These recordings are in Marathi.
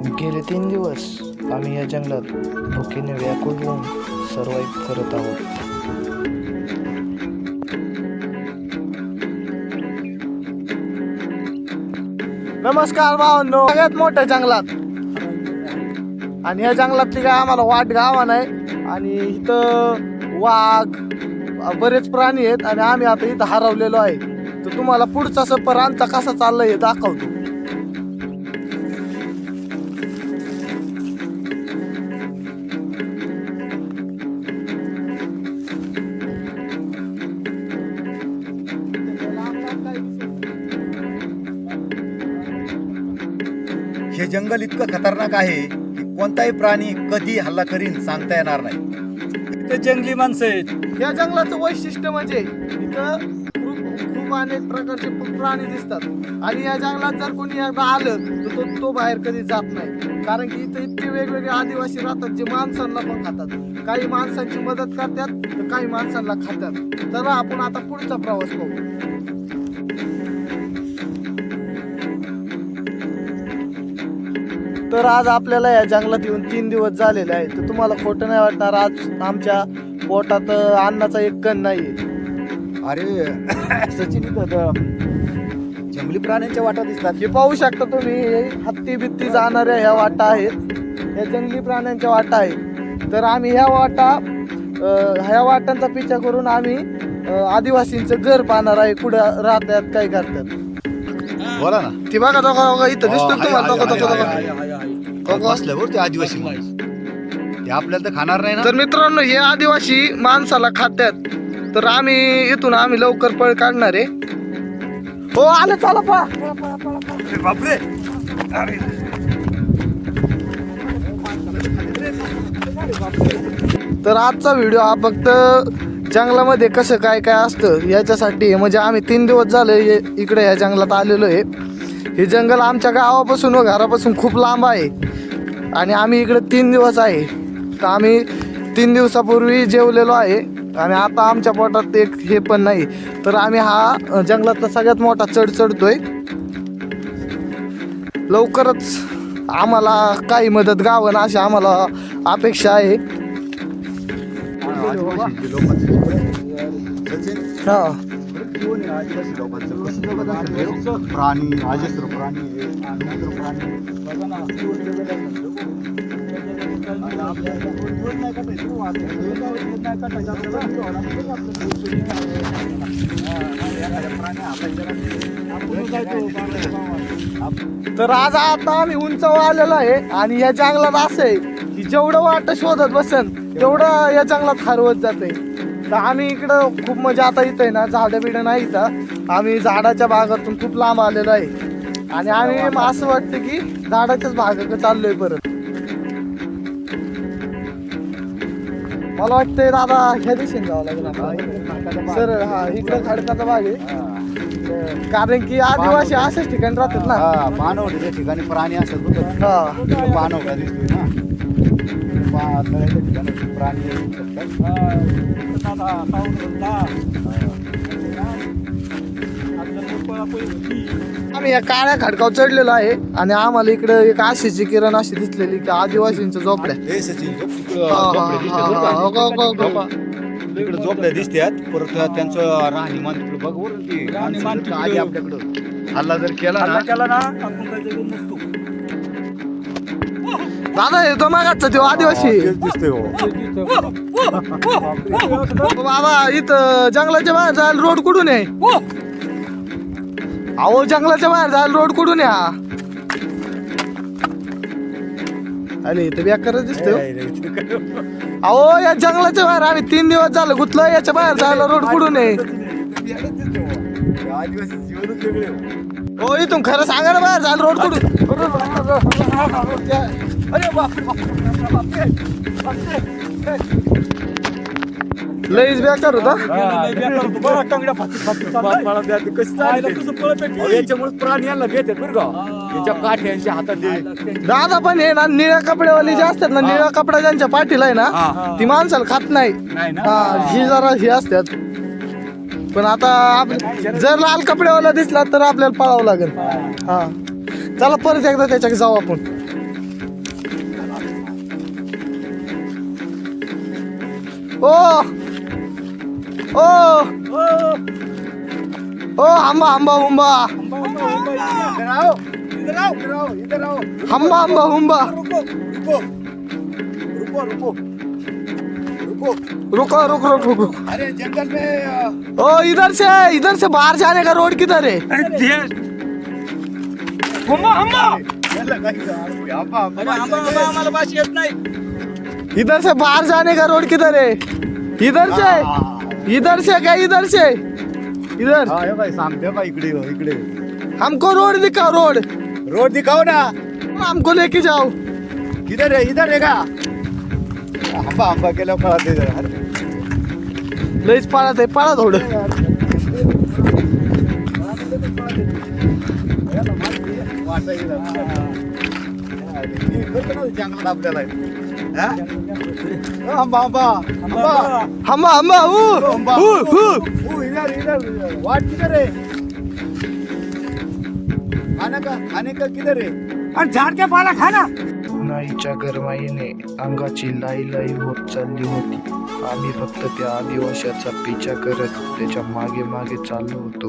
गेले तीन दिवस आम्ही या जंगलात भुकेने व्याकुळ होऊन सर्वाईव्ह करत आहोत. नमस्कार भावांनो. सगळ्यात मोठ्या जंगलात. आणि या जंगलातली काय आम्हाला वाट गावा नाही. आणि इथं वाघ बरेच प्राणी आहेत आणि आम्ही आता इथं हरवलेलो आहे. तर तुम्हाला पुढचा सफर आमचा कसा चाललाय हे दाखवतो. हे जंगल इतकं खतरनाक आहे की कोणताही प्राणी कधी हल्ला करीन सांगता येणार नाही. ते जंगली माणसं आहेत. या जंगलाचं वैशिष्ट्य म्हणजे इथं खूप खूप अनेक प्रकारचे प- प्राणी दिसतात. आणि या जंगलात जर कोणी एकदा आलं तर तो तो बाहेर कधी जात नाही. कारण की इथं इतके वेगवेगळे आदिवासी राहतात जे माणसांना पण खातात. काही माणसांची मदत करतात तर काही माणसांना खातात. तर आपण आता पुढचा प्रवास पाहू. तर आज आपल्याला या जंगलात येऊन तीन दिवस झालेले आहे तर तुम्हाला खोटं नाही वाटणार आज आमच्या पोटात अन्नाचा एक कण नाहीये. अरे सचिन इथं जंगली प्राण्यांच्या वाटा दिसतात. हे पाहू शकता तुम्ही हत्ती बित्ती जाणाऱ्या ह्या वाटा आहेत. या जंगली प्राण्यांच्या वाटा आहेत. तर आम्ही ह्या वाटा ह्या वाटांचा पिछा करून आम्ही आदिवासींचं घर पाहणार आहे. कुठं राहतात काय करतात. बोला ना. ती बघा दोघा इथं दिसतो तुम्हाला. बरं ते आदिवासी माणूस. ते आपल्याला तर खाणार नाही ना. तर मित्रांनो हे आदिवासी माणसाला खात्यात. तर आम्ही इथून आम्ही लवकर पळ काढणार आहे. हो आलं चला पा अरे बापरे. तर आजचा व्हिडिओ हा फक्त जंगलामध्ये कसं काय काय असतं याच्यासाठी. म्हणजे आम्ही तीन दिवस झाले इकडे या जंगलात आलेलो आहे. हे जंगल आमच्या गावापासून व घरापासून खूप लांब आहे. आणि आम्ही इकडे तीन दिवस आहे. तर आम्ही तीन दिवसापूर्वी जेवलेलो आहे. आणि आता आमच्या पोटात एक हे पण नाही. तर आम्ही हा जंगलातला सगळ्यात मोठा चढ चढतोय. लवकरच आम्हाला काही मदत गावं अशी आम्हाला अपेक्षा आहे. हा. कोण आहे आदिवासी लोकांचं कसं जगत असेल प्राणी अजस्त्र प्राणी अजस्त्र प्राणी बघा ना, जगत तर आज आता आम्ही उंचावर आलेलो आहे आणि या जंगलात असं आहे की जेवढं वाट शोधत बसन तेवढं या जंगलात हरवत जाते. तर आम्ही इकडं खूप म्हणजे आता इथं आहे ना झाडं बिडं नाही इथं. आम्ही झाडाच्या भागातून खूप लांब आलेलो आहे. आणि आम्ही असं वाटतं की झाडाच्याच भागाकडे चाललोय परत. मला वाटतंय दादा ह्या दिशेने जावं लागेल आपल्याला. सर हा इकडं खडकाचा भाग आहे. कारण की आदिवासी अशाच ठिकाणी राहतात ना. हा पानवडीच्या ठिकाणी प्राणी असत होतं हा. पानवडा दिसतोय ना. पा- तळ्याच्या ठिकाणी प्राणी येऊ शकतात. आम्ही या काळ्या खडकावर चढलेलो आहे आणि आम्हाला इकडे एक आशेची किरण अशी दिसलेली की आदिवासींच्या झोपड्या. तिकडं झोपड्या दिसतात परत त्यांचं राहणीमान तिकडे बघ तिकडं. आपल्याकडं. हल्ला जर केला ना केला ना आपण काय जगून नसतो. दादा येतो मागाचा तो आदिवासी. हो. बाबा इथं जंगलाच्या बाहेर जायला रोड कुठून आहे? अहो जंगलाच्या बाहेर जायला रोड कुठून हा? अरे इथं बेकारच दिसतोय हो. अहो या जंगलाच्या बाहेर आम्ही तीन दिवस झालं गुतलो याच्या बाहेर जायला रोड कुठून आहे? आदिवासी जीवनच वेगळे हो. हो इथून खरं सांगा ना बाहेर जायला रोड कुठून? अरे बापरे. लईच बेकार होता. याच्यामुळे प्राणी यांना घेतात बरं का. याच्या काठ्यांच्या हातात. दादा पण हे ना निळ्या कपड्यावाली जे असतात ना निळ्या कपडा ज्यांच्या पाठीला आहे ना ती माणसाला खात नाही. नाही ना? हा ही जरा ही असतात. पण आता जर लाल कपड्यावाला दिसला तर आपल्याला पळावं लागेल. हा. चला परत एकदा त्याच्या जाऊ आपण. ओ! ओ! ओ आंबा आंबा हुंबा. आंबा आंबा हुंबा. रुको. रुको रुको. रुको रुको रुक रुक रुक। रुक अरे जंगल में ओ इधर से इधर से बाहर जाने का रोड किधर है? काय येत नाही इधर से बाहर जाने का रोड किधर है? इधर से इधर से क्या इधर से? इधर। हा हे इकडे इकडे हमको रोड दिखाओ रोड। रोड दिखाओ ना। हमको लेके जाओ। किधर आहे इधर आहे का आंबा आंबा जरा. अरे लईच पाळत आहे पाळा थोडं. जंगलात आपल्याला हा? आंबा आंबा आंबा. हंबा हंबा ऊ आंबा ऊ ऊ. ऊ, इधर इधर वाट किधर खाने का खाने का किधर झाड के पाला खा ना गरमाईने अंगाची लाई लाई होत चालली होती. आम्ही फक्त त्या आदिवाशाचा पिछा करत त्याच्यामागे मागे चाललो होतो.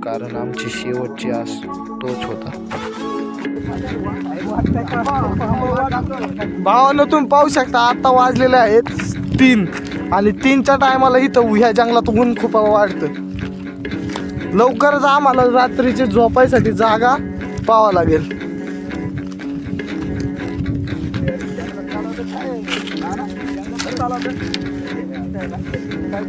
कारण आमची शेवटची आस तोच होता. भावानं तुम्ही पाहू शकता आता वाजलेले आहेत तीन. आणि तीनच्या टायमाला इथं ह्या जंगलात ऊन खूप वाढतं. लवकरच आम्हाला रात्रीची झोपायसाठी जागा पाहावा लागेल. हे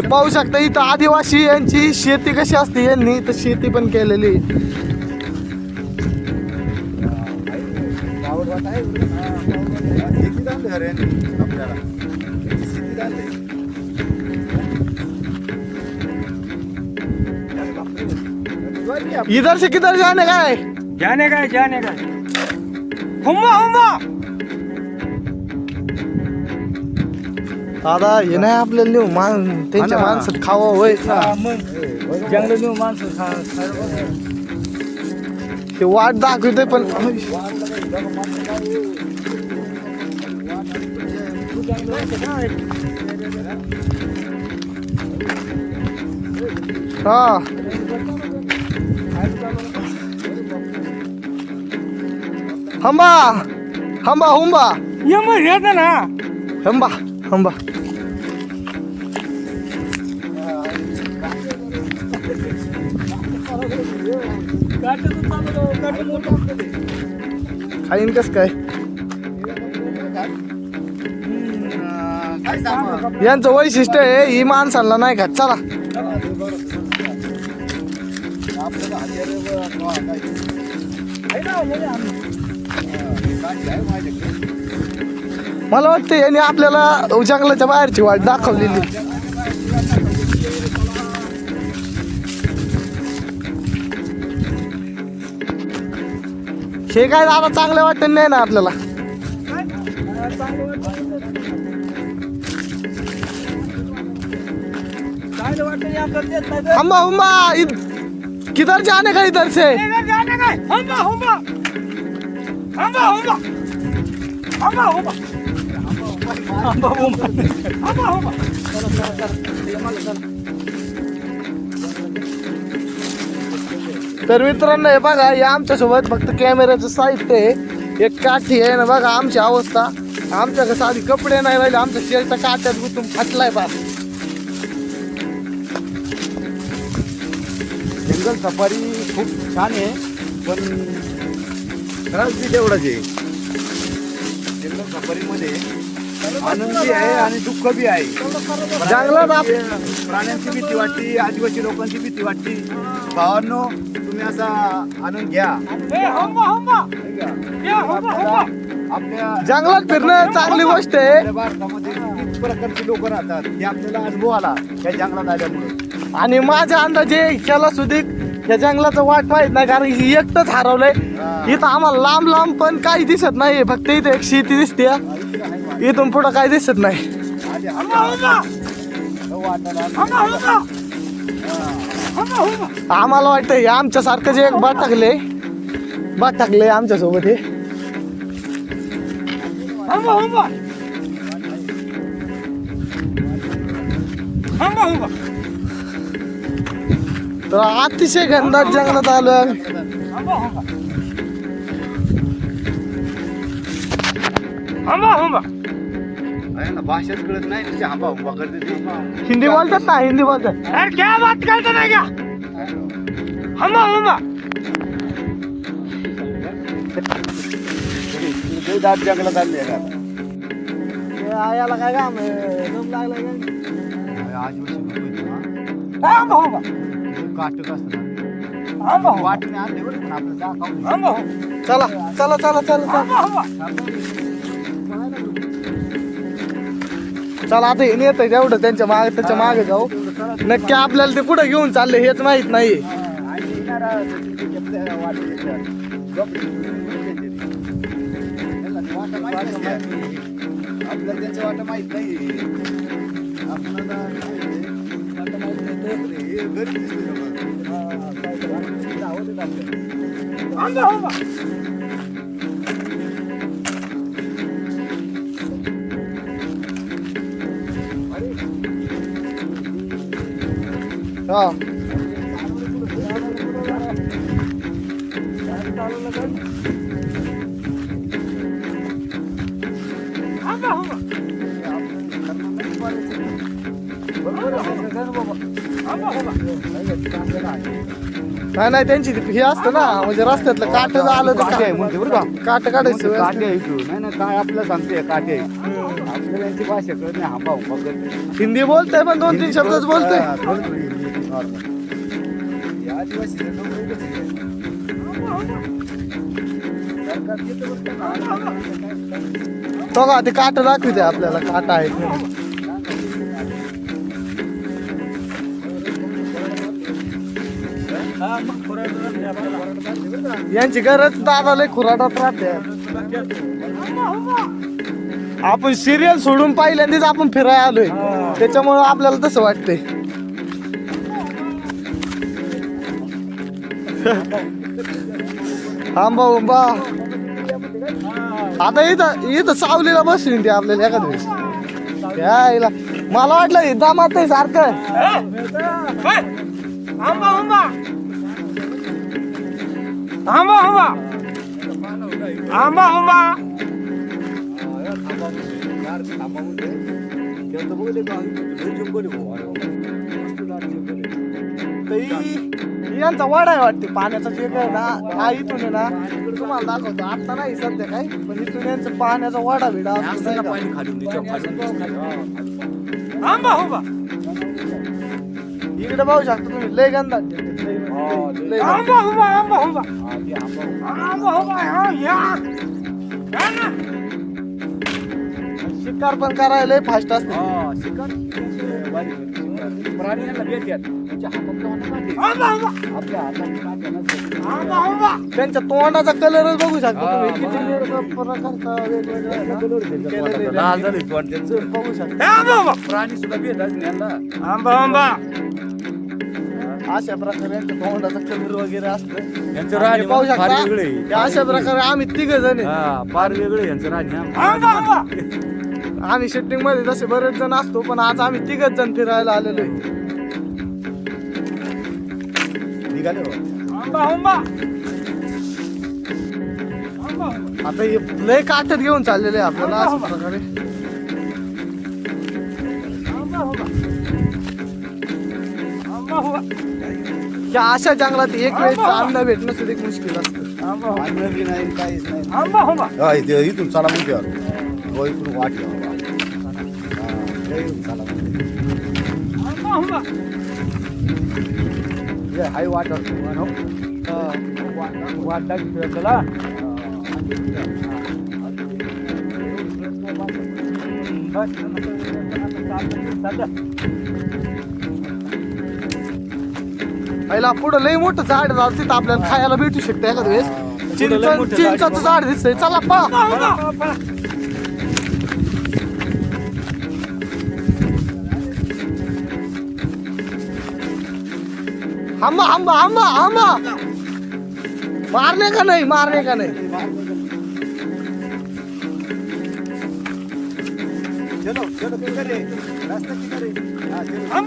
पाहू शकता, इथं आदिवासी यांची शेती कशी असते? यांनी इथं शेती पण केलेली इधर से किधर जाने का है? जाने का है, जाने का है। हुम्मा हुम्मा! दादा हे नाही आपल्याला नेऊ मान त्यांच्या हा ना. माणसं खावं होय मग जंगल नेऊ माणसं खा ते वाट दाखवते पण हा हंबा हंबा हुंबा ये मग येत ना हंबा थांबा. खाईन कस काय? यांचं वैशिष्ट्य आहे ही माणसांना नाही खात. चला. आहे ना मला वाटतं याने आपल्याला जंगलाच्या बाहेरची वाट दाखवलेली. हे काय दादा चांगलं वाटत नाही ना आपल्याला? हम्मा हुम्मा किधर जाने का इधर से? जाने का हम्मा हुम्मा हम्मा हुम्मा हम्मा हुम्मा तर मित्रांनो हे बघा हे आमच्यासोबत फक्त कॅमेऱ्याचं साहित्य आहे. एक काठी आहे ना बघा आमची अवस्था. आमच्याकडे साधी कपडे नाही राहिले आमच्या शेरचा काट्यात गुतून फाटलाय बा. जंगल सफारी खूप छान आहे पण त्रास बी तेवढाच आहे. जंगल सफारीमध्ये आनंदी आहे आणि दुःख बी आहे. जंगलात आप- प्राण्यांची भीती वाटते आदिवासी लोकांची भीती वाटते भावांनो तुम्ही असा आनंद घ्या. आपल्या जंगलात फिरणं चांगली गोष्ट आहे. आपल्या भारतामध्ये विविध प्रकारची लोक राहतात हे आपल्याला अनुभव आला या जंगलात आल्यामुळे. आणि माझ्या अंदाजे ह्याला सुधीक या जंगलाचं वाट माहीत नाही कारण ही एकटंच हरवलंय. इथं आम्हाला लांब लांब पण काही दिसत नाही फक्त इथे एक शेती दिसते इथून पुढं काही दिसत नाही. आम्हाला वाटतं हे आमच्यासारखं जे एक बाटकले बाटकले आमच्यासोबत हे. आंबा आंबा आंबा तर अतिशय घनदाट जंगलात भाषाच कळत नाही हांबा हुंबा करते हिंदी बोलतात ना हिंदी बोलतात. अरे क्या बात करते ना क्या आंबा आंबा लय दाट जंगलात आले आहे का याला काय काम लागला आदिवासी लोक आहेत ना, आंबा आंबा ते काटक असतात आंबा वाटणे आणले बरं पण आपलं चला चला चला चला चला. आता हे नेत तेवढं. त्यांच्या मागे त्याच्यामागे जाऊ. नक्की आपल्याला ते कुठं घेऊन चालले हेच माहीत नाही. आपल्याला त्यांचं वाटा माहीत नाही. आपल्याला वाटा जावं देत आपल्याला. आंबा आंबा हा आंबा आंबा आंबा आंबा नाही नाही त्यांची हे असतं ना म्हणजे रस्त्यातलं काट आलं काटे आहे म्हणते बरं का? तर काट काढायचं काटे आहे. नाही नाही काय आपल्याला सांगते काटे आहे. आपल्याला भाषा कळत नाही हांबा हुंबा करते हिंदी बोलतोय पण दोन तीन शब्दच बोलतोय हा, थोडं हिंदी normal. हे आदिवासी लोकं उगाच हे. सरकार देतं बरं का? तो का ते काट दाखवते आपल्याला काट आहेत यांची गरज दादा लय खुराटात राहते. आपण सिरियल सोडून पहिल्यांदाच आपण फिरायला आलोय. त्याच्यामुळं आपल्याला तसं वाटतंय. आंबा उंबा आता इथं इथं सावलीला बसली ते आपल्याला एखाद वेळेस. यायला मला वाटलं हे दामात सारखं. थांबा आहे. तर ही- यांचा वाडा आहे वाटते पाण्याचा जे काय ना हा इथून आहे ना तुम्हाला दाखवतो आता नाही सध्या काय पण इथून यांचं पाण्याचा वाडा असतो असं नाही ना का? आंबा आंबा इकडे पाहू शकता तुम्ही लय गंधा. आंबा आंबा आंबा आंबा ते आंबा आंबा आंबा हा या या ना शिकार पण करायला फास्ट असते हा, शिकार. प्राणी यांना. त्यांच्या हातात. आंबा आपल्या हातात. आंबा तोंडाचा कलरच बघू शकता हा, किती बघा. वेगळं प्रकारचा वेगवेगळा आहे ना. कलर त्यांच्या केलेलं तोंडाचा. आहे. लाल झाले तोंड त्यांचं. बघू शकता आंबा प्राणी सुद्धा यांना आंबा आंबा अशा प्रकारे यांच्या तोंडाचा कलर वगैरे असतं. यांचं आणि राणी पाहू फार शकता वेगळे अशा प्रकारे आम्ही तिघ जण आहे. हा फार वेगळे यांचं राणी. आंबा आंबा आम्ही शूटिंगमध्ये तसे बरेच जण असतो पण आज आम्ही तिघच जण फिरायला आलेलो आहे. निघाले हो. आंबा आंबा आंबा आता हे लय काठत घेऊन चाललेले आहे आपल्याला अशा प्रकारे. आंबा आंबा आंबा आंबा या अशा जंगलात एक वेळेस अन्न भेटणं सुद्धा एक मुश्किल असतं अन्न बी नाही काहीच नाही हा, इथे- इथून चला म्हणते. हो, इकडून वाट आहे बाबा. हा, इथून चला म्हणते. हे हाय वाट असतो, मानव. वाट पहिला पुढं लय मोठं झाड आहे, तिथं आपल्याला खायला भेटू शकतं एखाद वेळेस. चिंच झाड चिंचाचं झाड दिसतंय. चला पळा. आंबा आंबा आंबा आंबा मारने का नाही मारने का नाही? चलो चलो किधर है रास्ता किधर है हाँ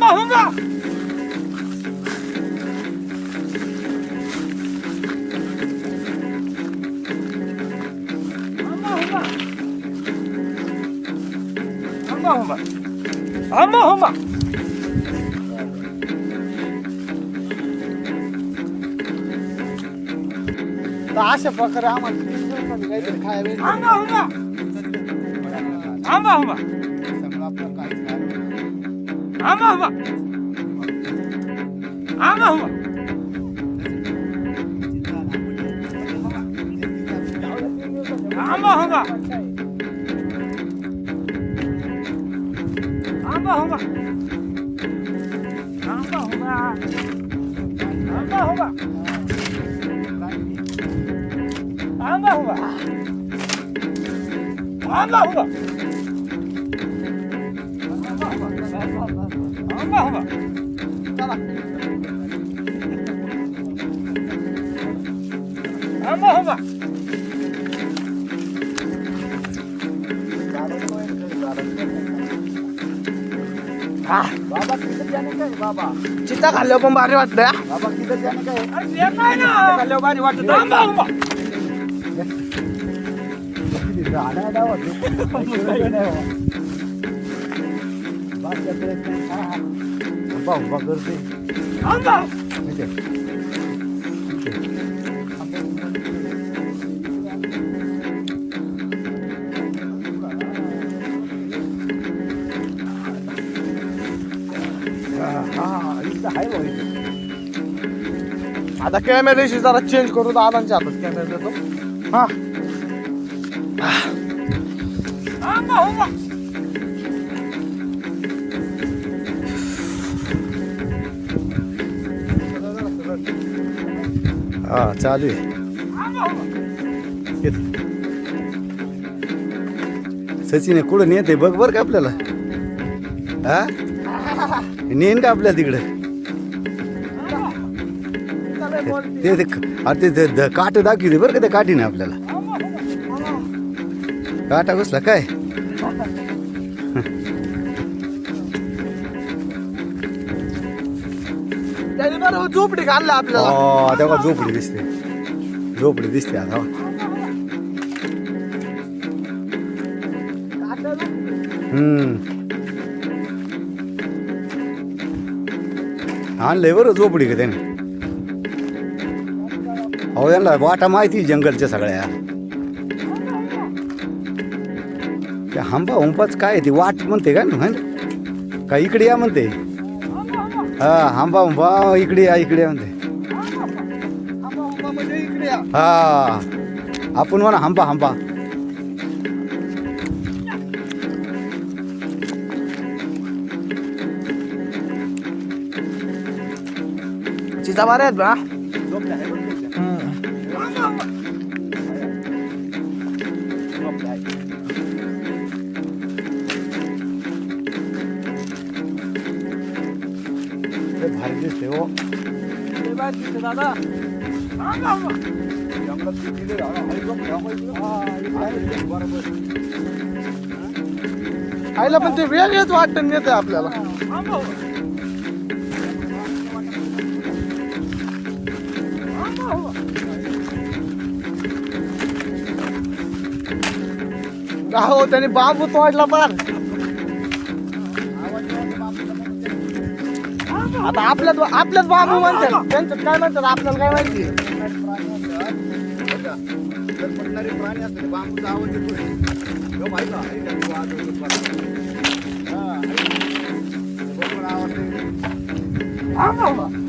엄마 엄마 엄마 엄마 अशा प्रकारे आम्हाला काहीतरी खायला आंबा हुंबा आंबा हुंबा सगळं आपलं काय आंबा हुंबा आंबा हुंबा आंबा हुंबा الله أكبر الله أكبر الله أكبر बाबा किधर जाने का है बाबा चिता खाल्ल्यावर पण भारी वाटतं बाबा किधर जाने का आहे ना खाल्ल्यावर भारी वाटतं उभा उभा करते. हा बघ इथं. आता कॅमेऱ्याशी जरा चेंज करू दादांच्या हातात कॅमेरा देतो. हा. थांबा हा चालू आहे. थांबा सचिन कुठं नेत आहे बघ बर का आपल्याला? हा? नेन का आपल्याला तिकडे? ते ते अरे ते- ते दाखवते बरं का त्या काठीने आपल्याला. काटा बसला काय? झोपडी घालला आपल्याला. हो तेव्हा झोपडी दिसते. झोपडी दिसते आता. हम्म. आणलंय बरं झोपडी का त्याने? अहो यांना वाटा माहिती जंगलच्या सगळ्या. त्या हंबा हुंपाच काय ती? वाट म्हणते का? ना का इकडे या म्हणते? हा आंबा उंबा इकडे या इकडे या म्हणते आंबा उंबा म्हणजे इकडे या हा आपण म्हणा हंबा हंबा चिचा बारे आहेत बा झोपले आहे बरं तुमच्या. झोपले आहे. दिसते हो दादा आईला पण ते वेगळेच वाटतं नेते आपल्याला. का हो त्याने बांबू तोडला पार. आता आपल्याच आपल्याच बांबू म्हणतात. त्यांचं काय म्हणतात आपल्याला काय माहिती? जर पडणारे प्राणी असतात बांबूचा आवाज येतो ह्यो आवाज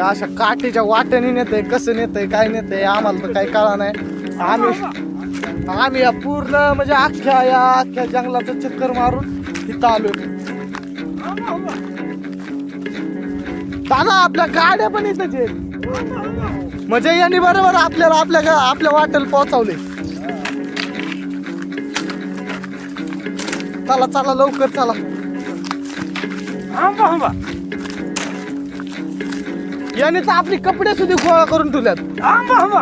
या अशा काठीच्या वाट्याने नेतंय कसं नेतंय काय नेतंय आम्हाला तर काही कळा नाही. आम्ही आम्ही या पूर्ण म्हणजे अख्ख्या या अख्ख्या जंगलाचं चक्कर मारून इथं आलो दादा आपल्या गाड्या पण येतात आहेत. म्हणजे यांनी बरोबर आपल्याला आपल्या गा- आपल्या वाटेल पोहोचवले चला चला लवकर चला. आंबा आंबा याने तर आपली कपडे सुद्धा गोळा करून ठेवल्यात. आंबा आंबा.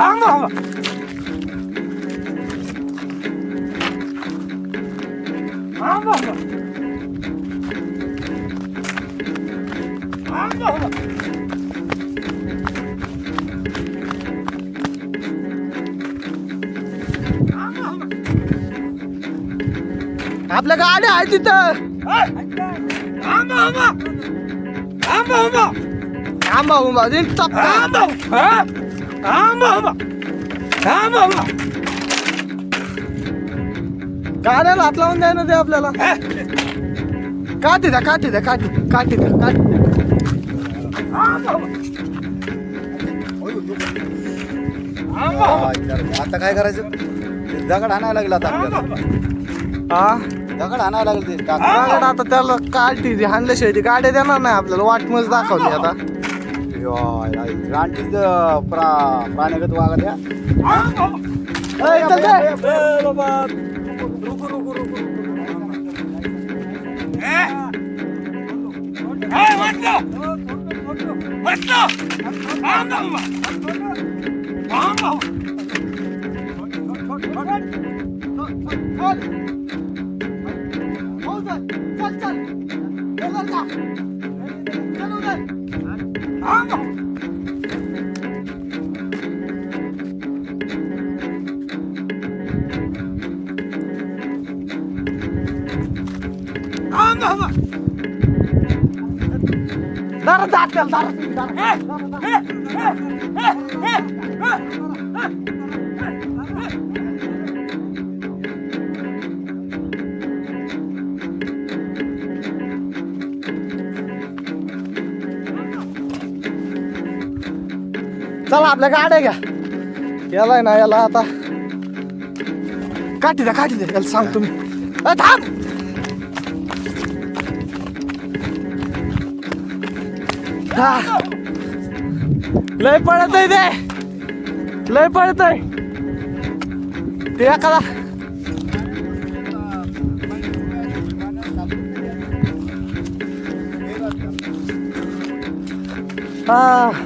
आंबा आंबा. आपल्या गाड्या आहे तिथं. आंबा आंबा आंबा आंबा आंबा उंबा दिन गाड्याला हात लावून द्या ना ते आपल्याला. काठी द्या काठी द्या काठी काठी द्या काठी. आता काय करायचं? दगड आणायला लागला आता आपल्याला. हा? दगड आणायला लागलं ते टाक गाड्या आता त्याला काठी दे हाणल्याशिवाय ती गाड्या देणार नाही आपल्याला वाटमच दाखवली आता. रानटीच प्रा प्राण्यागत वागा द्या. ए, चल दे. दारात जा आपल्याला, दारात, दारात. चला आपल्या गाड्या घ्या. याला ना याला आता. काठी द्या काठी द्या. याला सांग तुम्ही. अ, थांब. हा. लय पडत आहे ते. लय पडत आहे ते एखादा हा.